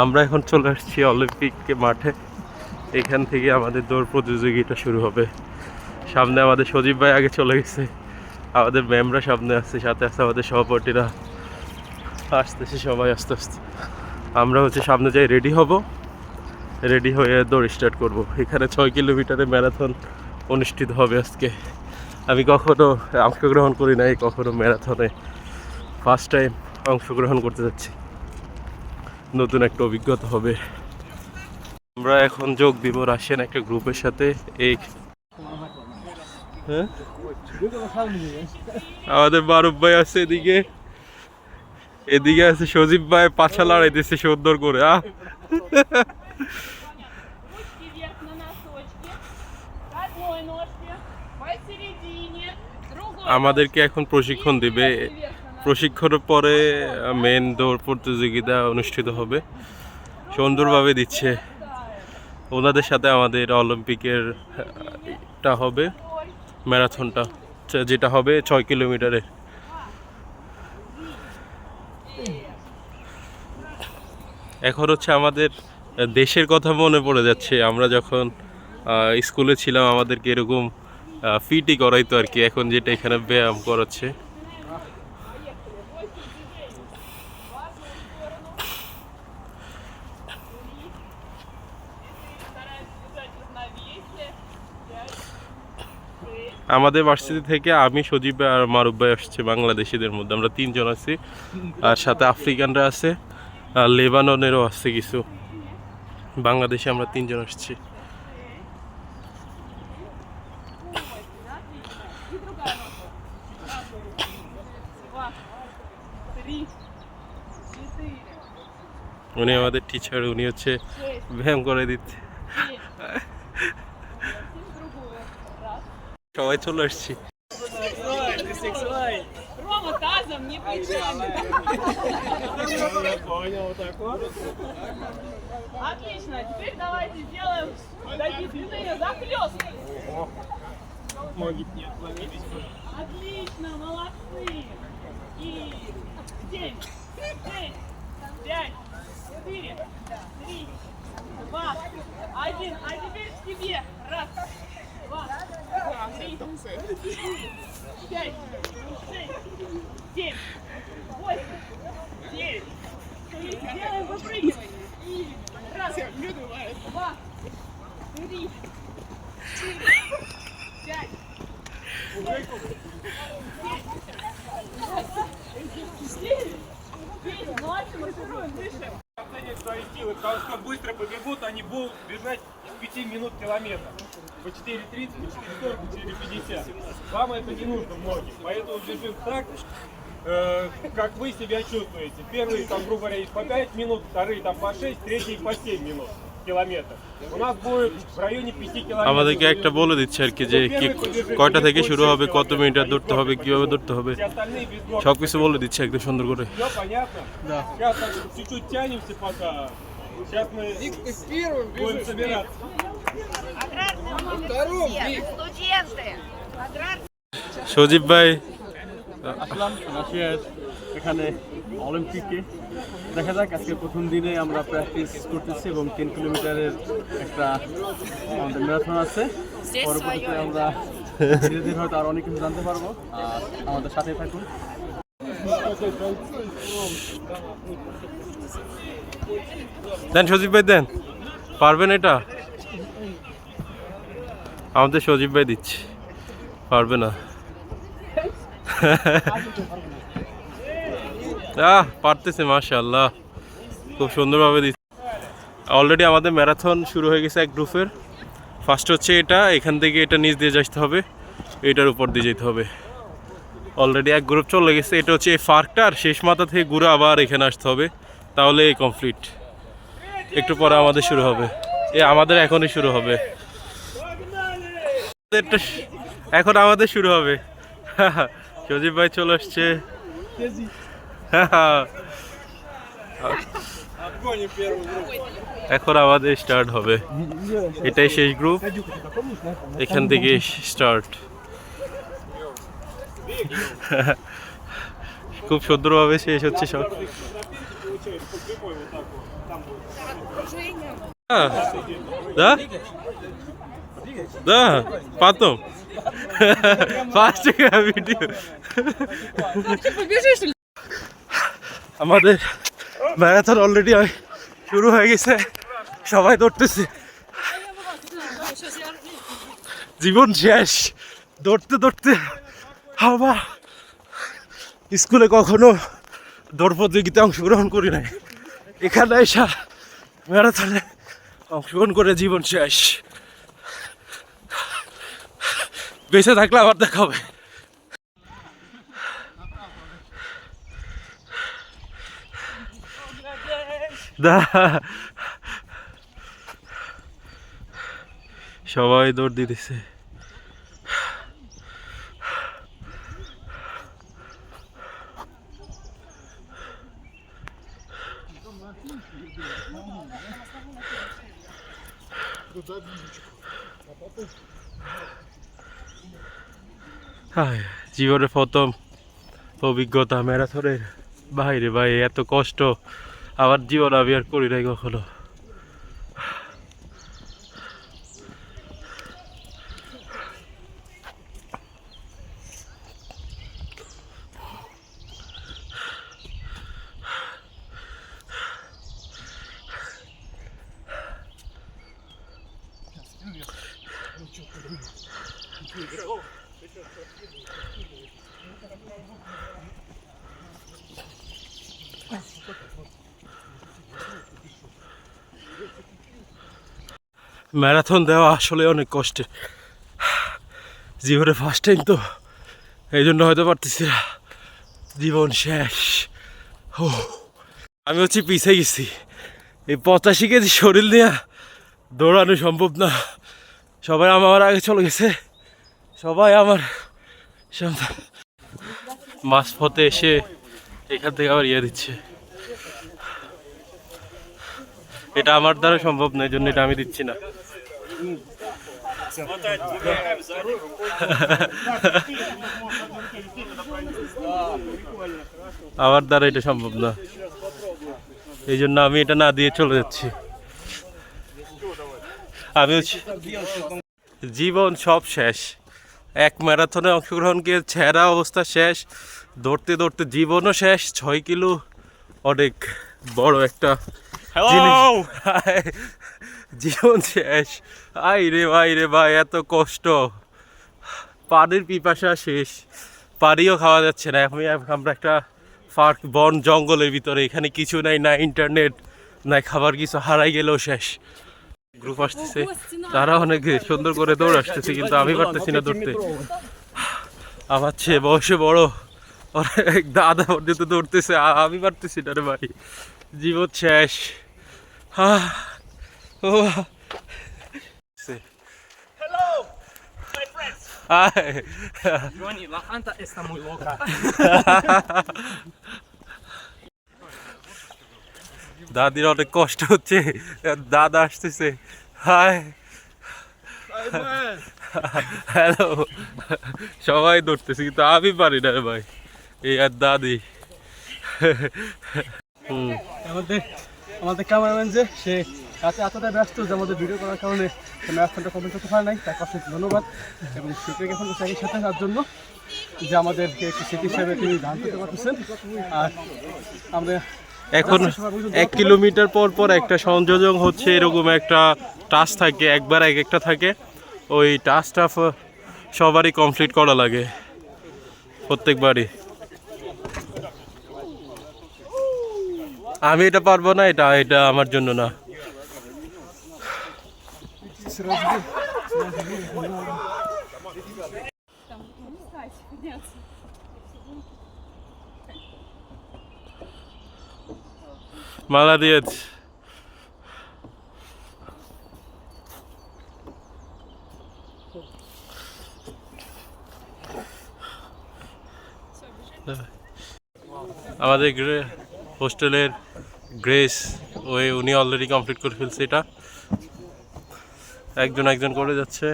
আমরা এখন চলে আসছি অলিম্পিক মাঠে। এখান থেকে আমাদের দৌড় প্রতিযোগিতা শুরু হবে। সামনে আমাদের সজীব ভাই আগে চলে গেছে। আমাদের ম্যামরা সামনে আসছে সাথে আসছে আমাদের সহপাঠীরা। আসতেছে সবাই আস্তে আস্তে। আমরা হচ্ছে সামনে যাই রেডি হব। রেডি হয়ে দৌড় স্টার্ট করব। এখানে ছয় কিলোমিটারের ম্যারাথন অনুষ্ঠিত হবে আজকে। আমি কখনো অংশগ্রহণ করি নাই, কখনো ম্যারাথনে ফার্স্ট টাইম অংশগ্রহণ করতে যাচ্ছি। নতুন একটা অভিজ্ঞতা হবে। আমরা এখন যোগ দিব রাশিয়ান একটা গ্রুপের সাথে, এই হ্যাঁ? আমাদের মারুফ ভাই আছে এদিকে। এদিকে আছে সজীব ভাই, পাছা দিচ্ছে সুন্দর করে, আহ। আমাদেরকে এখন প্রশিক্ষণ দিবে। প্রশিক্ষণের পরে মেন দৌড় প্রতিযোগিতা অনুষ্ঠিত হবে। সুন্দরভাবে দিচ্ছে। ওনাদের সাথে আমাদের অলিম্পিকের টা হবে, ম্যারাথনটা, যেটা হবে ছয় কিলোমিটারের এখন হচ্ছে আমাদের দেশের কথা মনে পড়ে যাচ্ছে। আমরা যখন স্কুলে ছিলাম, আমাদেরকে এরকম ফিটই করাইতো আর কি। এখন যেটা এখানে ব্যায়াম করাচ্ছে। আমাদের ভার্সিটি থেকে আমি সজীব আর মারুব ভাই আসছে বাংলাদেশিদের মধ্যে। আমরা তিনজন আছি, আর সাথে আফ্রিকানরা আছে, আর লেবাননেরও আছে কিছু। বাংলাদেশে আমরা তিনজন আসছি। উনি আমাদের টিচার উনি হচ্ছে ব্যায়াম করে দিচ্ছে। সবাই চলে আসছি Рома тазом, не плечами. Отлично. Теперь давайте сделаем такие длинные захлестки. Отлично, молодцы. И семь, шесть, пять, четыре, три, пять, шесть, семь, восемь, девять. Делаем выпрыгивание. Раз, два, три, четыре, пять, оценят свои силы, потому что быстро побегут, они будут бежать из 5 минут километр. По 4.30, по 4.40, по 4.50. Вам это не нужно многим, поэтому бежим так, э, как вы себя чувствуете. Первые, там, грубо говоря, по 5 минут, вторые там по 6, третьи по 7 минут километр. У нас будет в районе 5 километров. আমাদেরকে একটা বলে দিচ্ছে আর কি যে কি কয়টা থেকে শুরু হবে কত মিটার দৌড়তে হবে কিভাবে দৌড়তে হবে Все остальные без ног. সব কিছু বলে দিচ্ছে একদম সুন্দর করে Все понятно? Да. Сейчас так чуть-чуть тянемся пока. Сейчас мы будем собираться. সজীব ভাই আসলাম রাশিয়ার এখানে অলিম্পিকে। দেখা যাক আজকে প্রথম দিনে আমরা প্র্যাকটিস করতেছি এবং তিন কিলোমিটারের একটা আমাদের ম্যারাথন আছে। পরবর্তীতে আমরা ধীরে ধীরে হয়তো আর অনেক কিছু জানতে পারব। আর আমাদের সাথে থাকুন। দেন সজীব ভাই দেন। পারবেন এটা? আমাদের সজীব ভাই দিচ্ছে। পারবে না। আহ, পারতেছে, মাশাআল্লাহ। খুব সুন্দরভাবে দিচ্ছে। অলরেডি আমাদের ম্যারাথন শুরু হয়ে গেছে এক গ্রুপের ফার্স্ট হচ্ছে এটা, এখান থেকে এটা নিচ দিয়ে যেতে হবে। এটার উপর দিয়ে যেতে হবে। অলরেডি এক গ্রুপ চলে গেছে, এটা হচ্ছে এই ফার্কটা, আর শেষ মাথা থেকে ঘুরে আবার এখানে আসতে হবে। তাহলে এই কমপ্লিট একটু পরে আমাদের শুরু হবে। এ, আমাদের এখনই শুরু হবে। এখন আমাদের শুরু হবে। সজীব ভাই চলে আসছে। এখন আমাদের স্টার্ট হবে। এটাই শেষ গ্রুপ এখান থেকে স্টার্ট খুব সুন্দরভাবে শেষ হচ্ছে সব। Да? Да, потом. ফার্স্ট ভিডিও আমাদের ম্যারাথন অলরেডি শুরু হয়ে গেছে সবাই দৌড়তেছে জীবন শেষ দৌড়তে দৌড়তে আবার স্কুলে কখনো দৌড় প্রতিযোগিতায় অংশগ্রহণ করি নাই এখানে এসা ম্যারাথনে অংশগ্রহণ করে জীবন শেষ বেঁচে থাকলে আবার দেখা হবে সবাই দৌড় দিতেছে হায়, জীবনের প্রথম অভিজ্ঞতা ম্যারাথনের বাইরে ভাই, এত কষ্ট আমার জীবন আমি আর করি নাই কখনো। ম্যারাথন দেওয়া আসলে অনেক কষ্টের। জীবনে ফার্স্ট টাইম তো, এই জন্য হয়তো পারতেছি না। জীবন শেষ। ও, আমি হচ্ছে পিছিয়ে গেছি। এই পঁচাশি কেজি শরীর নিয়ে দৌড়ানো সম্ভব না। সবাই আমার আগে চলে গেছে। সবাই আমার মাছ পথে এসে এখান থেকে আবার ইয়ে দিচ্ছে। এটা আমার দ্বারা সম্ভব নয় জন্য এটা আমি দিচ্ছি না। আমার দ্বারা এটা সম্ভব না। এই জন্য আমি এটা না দিয়ে চলে যাচ্ছি। আমি জীবন সব শেষ। এক ম্যারাথনে অংশগ্রহণ অংশগ্রহণকে ছেঁড়া অবস্থা শেষ। দৌড়তে দৌড়তে জীবনও শেষ। ছয় কিলো অনেক বড় একটা। জীবন শেষ। আই রে ভাই রে ভাই এত কষ্ট। পানির পিপাসা শেষ। পানিও খাওয়া যাচ্ছে না। এখন আমরা একটা পার্ক বন জঙ্গলের ভিতরে। এখানে কিছু নাই না ইন্টারনেট না খাবার কিছু হারাই গেলেও শেষ। গ্রুপ আসতেছে। তারা অনেক সুন্দর করে দৌড় আসতেছে কিন্তু আমি পারতেছি না দৌড়তে। আমার চেয়ে বয়সে বড় অনেক দাদা পর্যন্ত দৌড়তেছে আমি পারতেছি না রে ভাই। জীবন শেষ। ও। Johnny, la Fanta está muy loca. দাদির অনেক কষ্ট হচ্ছে। দাদা আসতেছে। Hi hello. সবাই দৌড়তেছে কিন্তু আমি পারি না ভাই। এই আর দাদি। আমাদের আমাদের ক্যামেরাম্যান যে, সে কাছে এতটা ব্যস্ত যে আমাদের ভিডিও করার কারণে ম্যারাথনটা কমপ্লিট করতে পারে নাই। তাকে অশেষ ধন্যবাদ। এবং সুপ্রিয়াকে এখন সাথে তার জন্য যে আমাদেরকে একটি স্মৃতি হিসেবে তিনি ধান করতে পারতেছেন। আর আমরা এখন এক কিলোমিটার পর পর একটা সংযোজন হচ্ছে, এরকম একটা টাচ থাকে, একবার এক একটা থাকে। ওই টাচটা সবারই কমপ্লিট করা লাগে, প্রত্যেকবারই। আমি এটা পারব না, এটা এটা আমার জন্য না। Молодец. আমাদের গ্রে- হোস্টেলের গ্রেস ওই উনি অলরেডি কমপ্লিট করে ফেলছে এটা একজন একজন করে যাচ্ছে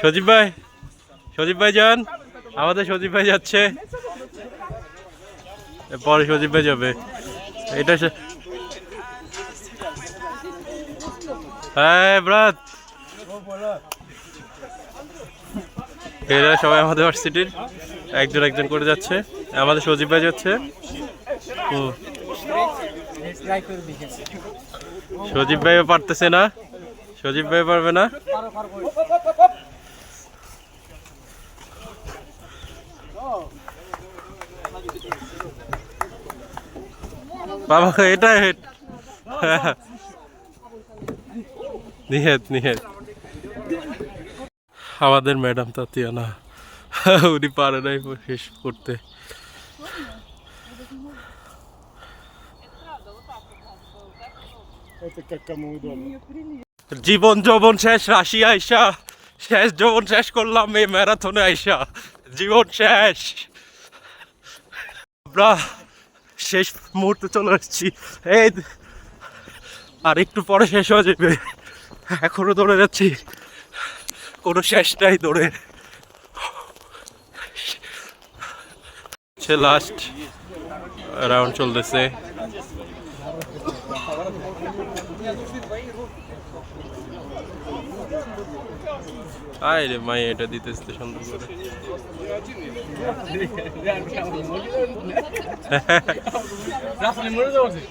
সজীব ভাই সজীব ভাই যান আমাদের সজীব ভাই যাচ্ছে। পরে সজীব ভাই যাবে। এটা হ্যাঁ ব্রাত। এরা সবাই আমাদের ভার্সিটির একজন একজন করে যাচ্ছে। আমাদের সজীব ভাই যাচ্ছে। সজীব ভাইও পারতেছে না। সজীব ভাই পারবে না। বাবা এটা হেট নিহেত নিহেত। আমাদের ম্যাডাম তাতিয়ানা উনি পারে নাই শেষ করতে। জীবন যৌবন শেষ রাশিয়া আইসা। শেষ যৌবন শেষ করলাম এই ম্যারাথনে আইসা। জীবন শেষ। আমরা শেষ মুহূর্তে চলে আসছি। এই আর একটু পরে শেষ হয়ে যাবে। এখনও দৌড়ে যাচ্ছি। কোনো শেষ নাই দৌড়ে। লাস্ট রাউন্ড চলতেছে। আয় রে মাই এটা দিতেছে দিতে সুন্দর করে। রাসেল মরে যাচ্ছে